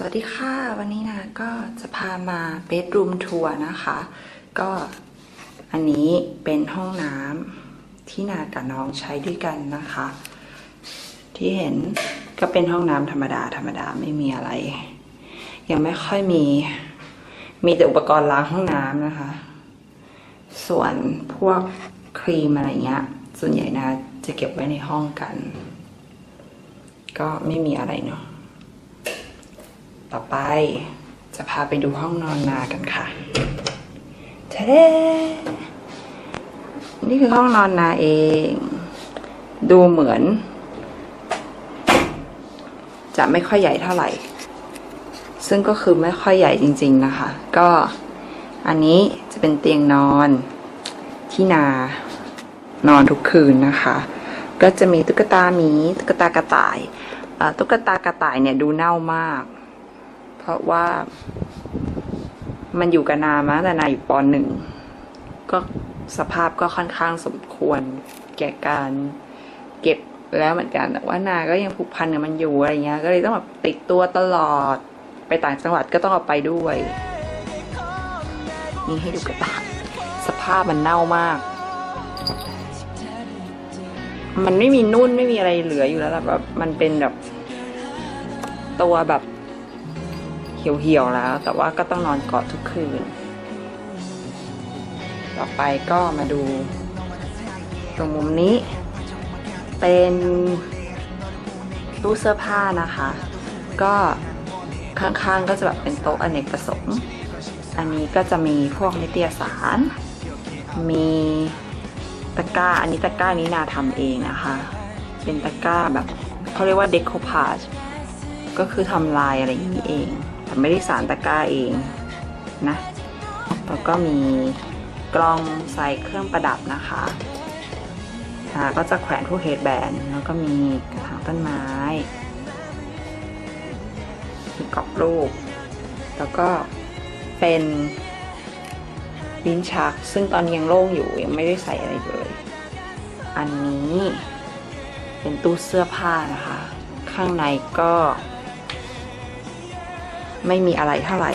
สวัสดีค่ะ วันนี้นะก็จะพามาเบดรูมทัวร์นะคะ ก็อันนี้เป็นห้องน้ำที่นากับน้องใช้ด้วยกันนะคะ ที่เห็นก็เป็นห้องน้ำธรรมดาธรรมดาไม่มีอะไร ยังไม่ค่อยมี มีแต่อุปกรณ์ล้างห้องน้ำนะคะ ส่วนพวกครีมอะไรเงี้ย ส่วนใหญ่นะจะเก็บไว้ในห้องกัน ก็ไม่มีอะไรเนาะ ต่อไปจะพาไปดูห้องนอนนากันค่ะเทเดนี่คือห้องนอนนาเอง ดูเหมือน จะไม่ค่อยใหญ่เท่าไหร่ ซึ่งก็คือไม่ค่อยใหญ่จริง ๆนะคะ ก็อันนี้จะเป็นเตียงนอนที่นานอนทุกคืนนะคะ ก็จะมีตุ๊กตาหมีตุ๊กตากระต่ายตุ๊กตากระต่ายเนี่ยดูเน่ามาก ราะว่า มันอยู่กับนามาแต่นาอยู่ปหนึ่ง ก็สภาพก็ค่อนข้างสมควรแก่การเก็บแล้วเหมือนกันแต่ว่านาก็ยังผูกพันกับมันอยู่อะไรเงี้ย ก็เลยต้องแบบติดตัวตลอด ไปต่างจังหวัดก็ต้องเอาไปด้วย นี่ให้ดูกระต่ายสภาพมันเน่ามาก มันไม่มีนุ่นไม่มีอะไรเหลืออยู่แล้วแบบมันเป็นแบบ ตัวแบบ เหี่ยวๆแล้ว แต่ว่าก็ต้องนอนเกอดทุกคืน ต่อไปก็มาดู ตรงมุมนี้ เป็นตู้เสื้อผ้านะคะ ก็ข้างๆก็จะแบบเป็นโต๊ะอเนกประสงค์ อันนี้ก็จะมีพวกนิตยสาร มีตะกร้า อันนี้ตะกร้านี้นาทำเองนะคะ เป็นตะกร้าแบบเขาเรียกว่าเดค o พา g ก็คือทำลายอะไรอย่างนี้เอง ไม่ได้สารตะกร้าเองนะแล้วก็มีกล้องใส่เครื่องประดับนะคะอ่าก็จะแขวนพวกเฮดแบนแล้วก็มีกระถางต้นไม้มีกรอบรูป แล้วก็เป็นลิ้นชัก ซึ่งตอนนี้ยังโล่งอยู่ยังไม่ได้ใส่อะไรเลย อันนี้เป็นตู้เสื้อผ้านะคะ ข้างในก็ ไม่มีอะไรเท่าไหร่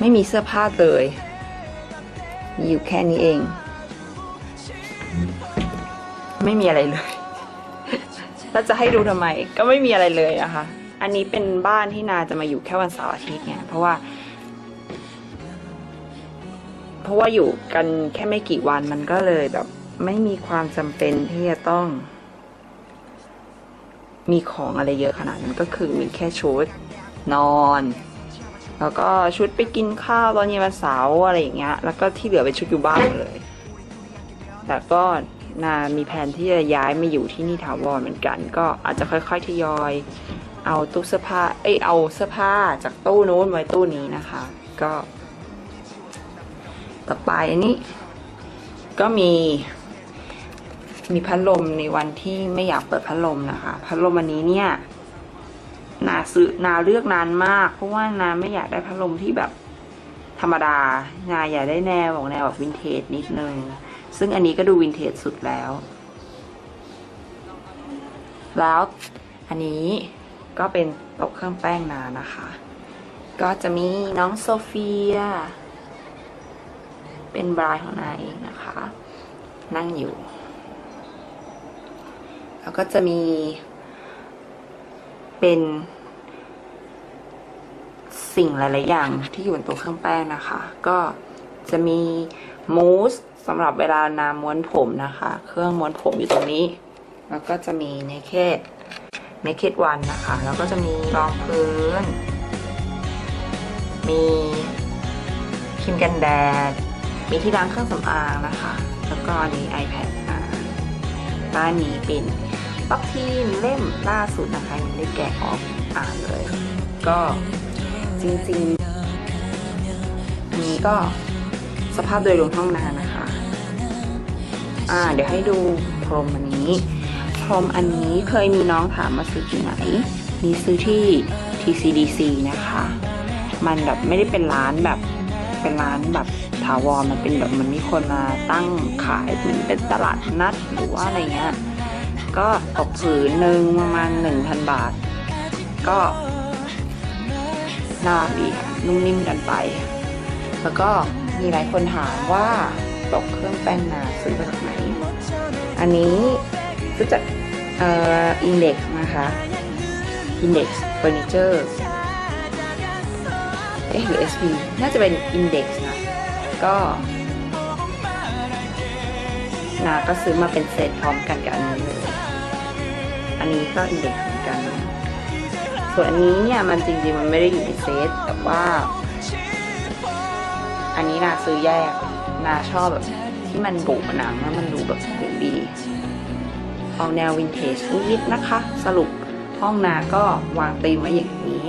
ไม่มีเสื้อผ้าเลย มีอยู่แค่นี้เอง ไม่มีอะไรเลย แล้วจะให้ดูทำไม ก็ไม่มีอะไรเลยนะคะอันนี้เป็นบ้านที่นาจะมาอยู่แค่วันเสาร์อาทิตย์ไงเพราะว่า เพราะว่าอยู่กันแค่ไม่กี่วันมันก็เลยแบบ ไม่มีความจำเป็นที่จะต้อง มีของอะไรเยอะขนาดนั้นก็คือมีแค่ชุดนอน แล้วก็ชุดไปกินข้าวตอนเย็นวันเสาร์อะไรอย่างเงี้ย แล้วก็ที่เหลือเป็นชุดอยู่บ้านหมดเลย แต่ก็นามีแผนที่จะย้ายมาอยู่ที่นี่ถาวรเหมือนกัน ก็อาจจะค่อยๆทยอย เอาตู้เสื้อผ้า เอ้ยเอาเสื้อผ้าจากตู้นู้นไว้ตู้นี้นะคะ ก็ ต่อไปอันนี้ ก็มี มีพัดลมในวันที่ไม่อยากเปิดพัดลมนะคะ พัดลมอันนี้เนี่ย นาซื้อนาเลือกนานมาก เพราะว่านาไม่อยากได้พัดลมที่แบบธรรมดา นาอยากได้แนวของแนวแบบวินเทจนิดนึง ซึ่งอันนี้ก็ดูวินเทจสุดแล้ว แล้วอันนี้ก็เป็นโต๊ะเครื่องแป้งนานะคะ ก็จะมีน้องโซเฟีย เป็นบรายของนาเองนะคะ นั่งอยู่ แล้วก็จะมีเป็นสิ่งหลาย ๆ อย่างที่อยู่บนต๊ะเครื่องแป้งนะคะ ก็จะมีมูสสำหรับเวลานาม้วนผมนะคะ เครื่องม้วนผมอยู่ตรงนี้ แล้วก็จะมีเนเคดเนเคดวันนะคะ แล้วก็จะมีรองพื้น มีครีมกันแดด มีที่ล้างเครื่องสำอางนะคะ แล้วก็อันนี้ iPad อ่าบ้านนี้เป็นปักทีนเล่มล่าสุดนะคะยังได้แกะออกอ่านเลย ก็จริงๆอันนี้ก็สภาพโดยรวมห้องนานะคะ อ่า เดี๋ยวให้ดูพรมอันนี้ พรมอันนี้เคยมีน้องถามมาซื้อที่ไหนนี่ซื้อที่ TCDC นะคะ มันแบบไม่ได้เป็นร้านแบบ เป็นร้านแบบถาวรมันเป็นแบบมันมีคนมาตั้งขายเหมือนเป็นตลาดนัดหรือว่าอะไรเงี้ยก็ตกผืนหนึ่งประมาณหนึ่งพันบาท ก็น่ารักดีค่ะนุ่มนิ่มกันไป แล้วก็มีหลายคนถามว่าตกเครื่องแป้งนาซื้อมาจากไหน อันนี้ซื้อจากเอ่อ Index นะคะ Index Furniture เจอ๊ะหรือ SP น่าจะเป็น Index นะ ก็นาก็ซื้อมาเป็นเซตพร้อมกันกับอันนี้เลย อันนี้ก็ Index เหมือนกันนะส่วนอันนี้เนี่ยมันจริงๆมันไม่ได้อยู่ในเซตแต่ว่า อันนี้นาซื้อแยก นาชอบแบบที่มันบุกหนังแล้วมันดูแบบดูดีออกแนววินเทจนิดๆนะคะ สรุปห้องนาก็วางตีมไว้อย่างนี้